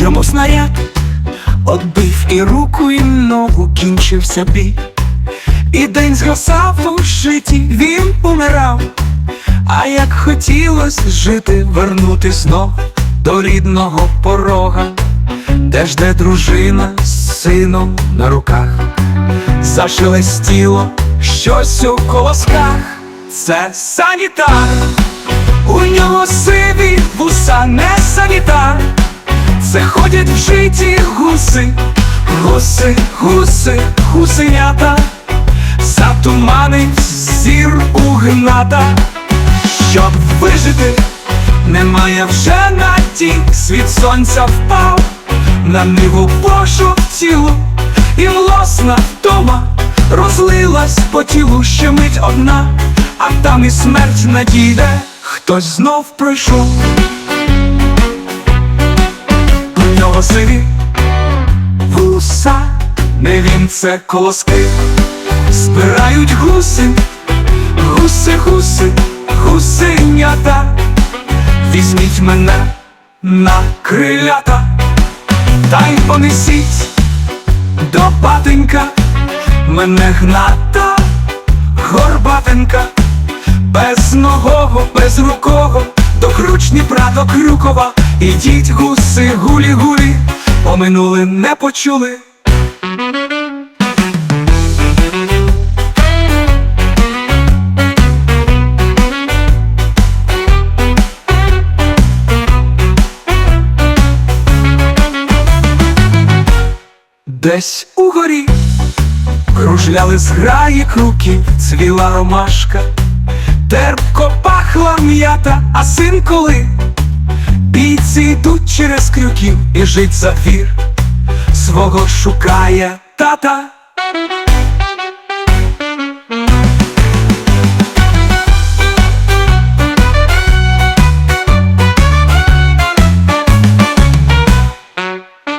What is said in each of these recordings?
Чому снаряд одбив і руку, і ногу кінчився бій, і день згасав у житті, він помирав, а як хотілося жити, вернути знов до рідного порога, де ж де дружина з сином на руках, зашелестіло щось у колосках, це санітар, у нього сиві вуса не санітар це ходять в житті гуси, гуси, гуси, гусенята, затуманить зір у гната. Щоб вижити, немає вже наді, світ сонця впав, на ниву пошу тілу, і млосна втома розлилась по тілу. Ще мить одна, а там і смерть надійде, хтось знов пройшов. Це колоски, збирають гуси, гуси, гуси, гусенята, візьміть мене на крилята, та й понесіть до батенька, мене гната, горбатенька, без рукого, до кручні до Крюкова, ідіть гуси, гулі, гулі, поминули, не почули. Десь угорі. Кружляли зграї круків, цвіла ромашка, терпко пахла м'ята, а син коли? Бійці йдуть через крюків і жить зафір, свого шукає тата.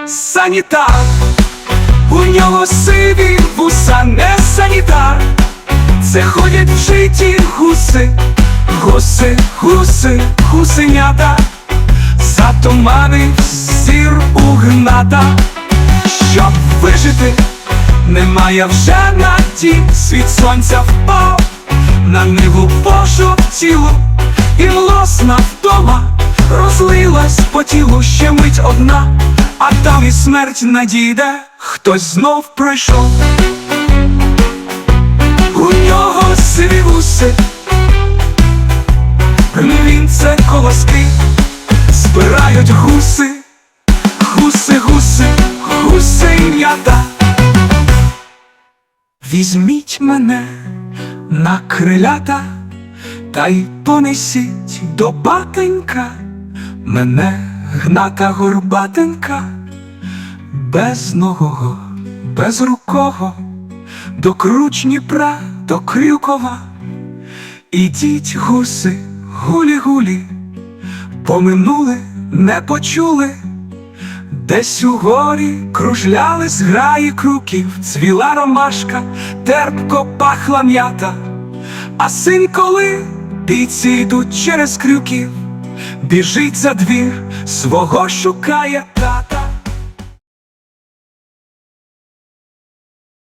Санітар, у нього сиві вуса, не санітар, це ходять в житті гуси, гуси, гуси, гусенята, затуманить зір у гната, щоб вижити, немає вже наді, світ сонця впав, на ниву тілу, і млосна вдома розлилась по тілу ще мить одна, а там і смерть надійде, хтось знов пройшов. У нього сиві вуси, він це колоски, збирають гуси, гуси, гуси, гусенята. Візьміть мене на крилята, та й понесіть до батенька, мене гната горбатенька, без ногого, без рукого, до круч Дніпра, до Крюкова. Ідіть, гуси, гулі-гулі, поминули, не почули, десь у горі кружляли зграї круків, цвіла ромашка, терпко пахла м'ята, а син коли бійці йдуть через крюків, біжить за двір, свого шукає тата.